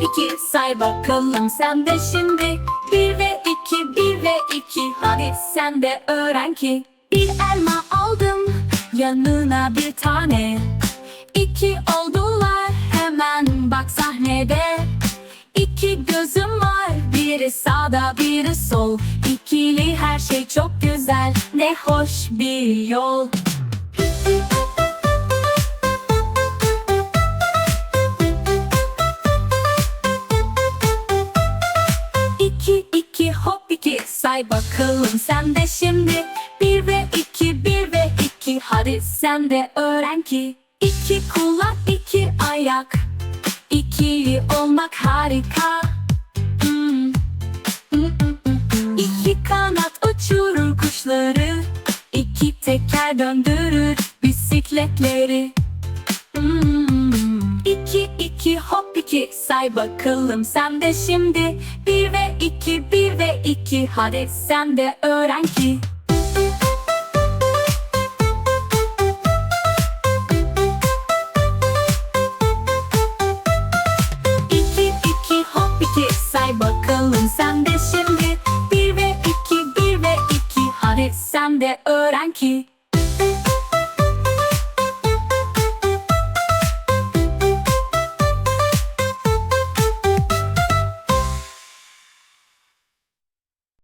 iki say bakalım sen de şimdi. Bir ve iki bir ve iki. Hadi sen de öğren ki. Bir elma aldım yanına bir tane. İki oldular hemen bak sahnede. İki gözüm var biri sağda biri sol. İkili her şey çok güzel. Ne hoş bir yol say bakalım sen de şimdi. Bir ve iki bir ve iki. Hadi sen de öğren ki. İki kulak iki ayak. İkili olmak harika. Hmm. İki kanat uçurur kuşları. İki teker döndürür bisikletleri. Hmm. İki iki hop iki. Say bakalım sen de şimdi. Bir ve iki bir iki hadi sen de öğren ki. İki iki hop iki say bakalım sen de şimdi. Bir ve iki bir ve iki hadi sen de öğren ki